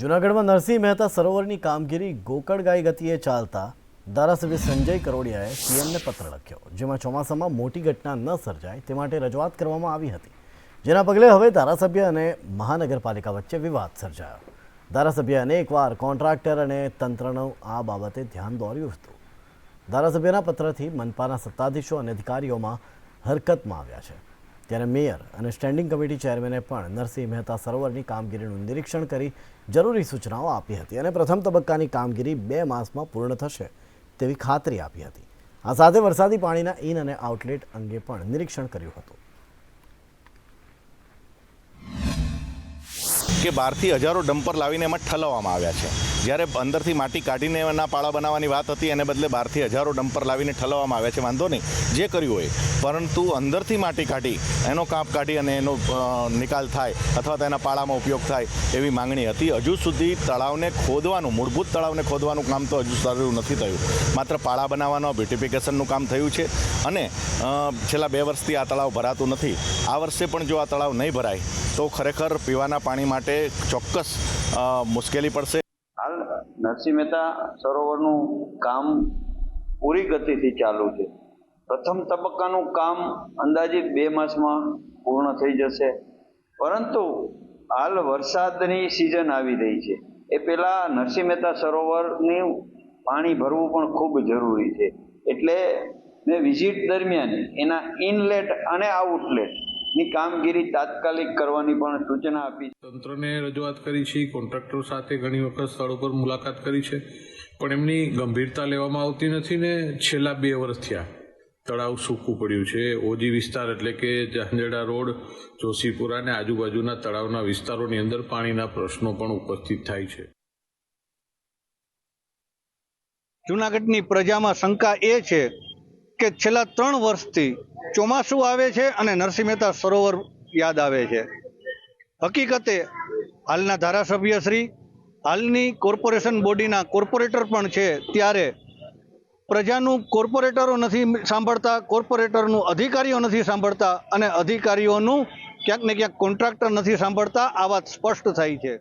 જૂનાગઢમાં નરસિંહ મહેતા સરોવરની કામગીરી ગોકળગાય ગતિએ ચાલતા ધારાસભ્ય સંજય કરોડિયાએ સીએમને પત્ર લખ્યો, જેમાં ચોમાસામાં મોટી ઘટના ન સર્જાય તે માટે રજૂઆત કરવામાં આવી હતી. જેના પગલે હવે ધારાસભ્ય અને મહાનગરપાલિકા વચ્ચે વિવાદ સર્જાયો. ધારાસભ્ય અનેકવાર કોન્ટ્રાક્ટર અને તંત્રનું આ બાબતે ધ્યાન દોર્યું હતું. ધારાસભ્યના પત્રથી મનપાના સત્તાધીશો અને અધિકારીઓમાં હરકતમાં આવ્યા છે. ત્યારે મેયર અને સ્ટેન્ડિંગ કમિટી ચેરમેને પણ નરસિંહ મહેતા સરોવરની કામગીરીનું નિરીક્ષણ કરી જરૂરી સૂચનાઓ આપી હતી અને પ્રથમ તબક્કાની કામગીરી બે માસમાં પૂર્ણ થશે તેવી ખાતરી આપી હતી. આ સાથે વરસાદી પાણીના ઇન અને આઉટલેટ અંગે પણ નિરીક્ષણ કર્યું હતું. કે બહારથી હજારો ડમ્પર લાવીને એમાં ઠલવવામાં આવ્યા છે. જ્યારે અંદરથી માટી કાઢીને એના પાળા બનાવવાની વાત હતી, એને બદલે બહારથી હજારો ડમ્પર લાવીને ઠલવવામાં આવ્યા છે, વાંધો નહીં. જે કર્યું હોય. પરંતુ અંદરથી માટી કાઢી, એનો કાપ કાઢી અને એનો નિકાલ થાય અથવા તો એના પાળામાં ઉપયોગ થાય એવી માંગણી હતી. હજુ સુધી તળાવને ખોદવાનું, મૂળભૂત તળાવને ખોદવાનું કામ તો હજુ સારું નથી થયું. માત્ર પાળા બનાવવાનો, બ્યુટિફિકેશનનું કામ થયું છે અને છેલ્લા બે વર્ષથી આ તળાવ ભરાતું નથી. આ વર્ષે પણ જો આ તળાવ નહીં ભરાય, તો ખરેખર પીવાના પાણી માટે ચોક્કસ મુશ્કેલી પડશે. નરસિંહ મહેતા સરોવરનું કામ પૂરી ગતિથી ચાલુ છે. પ્રથમ તબક્કાનું કામ અંદાજિત બે માસમાં પૂર્ણ થઈ જશે. પરંતુ હાલ વરસાદની સિઝન આવી રહી છે. એ પહેલાં નરસિંહ મહેતા સરોવરની પાણી ભરવું પણ ખૂબ જરૂરી છે. એટલે મેં વિઝિટ દરમિયાન એના ઇનલેટ અને આઉટલેટની કામગીરી તાત્કાલિક કરવાની પણ સૂચના આપી તંત્રને રજૂઆત કરી છે કોન્ટ્રાક્ટર સાથે ઘણી વખત સ્થળ ઉપર મુલાકાત કરી છે પણ એમની ગંભીરતા લેવામાં આવતી નથી ને છેલ્લા બે વર્ષ થયા તળાવ સૂકું પડ્યું છે. ઓજી વિસ્તાર એટલે કે જાંજેડા રોડ જોશીપુરા અને આજુબાજુના તળાવના વિસ્તારોની અંદર પાણીના પ્રશ્નો પણ ઉપસ્થિત થાય છે. જૂનાગઢની પ્રજામાં શંકા એ છે કે છેલ્લા ત્રણ વર્ષથી ચોમાસું આવે છે અને નરસિંહ મહેતા સરોવર યાદ આવે છે. હકીકતે હાલના ધારાસભ્ય શ્રી, હાલની કોર્પોરેશન બોડીના કોર્પોરેટર પણ છે ત્યારે પ્રજાનું કોર્પોરેટરો નથી સાંભળતા, કોર્પોરેટરનું અધિકારીઓ નથી સાંભળતા અને અધિકારીઓનું ક્યાંક ને ક્યાંક કોન્ટ્રાક્ટર નથી સાંભળતા, આ વાત સ્પષ્ટ થાય છે.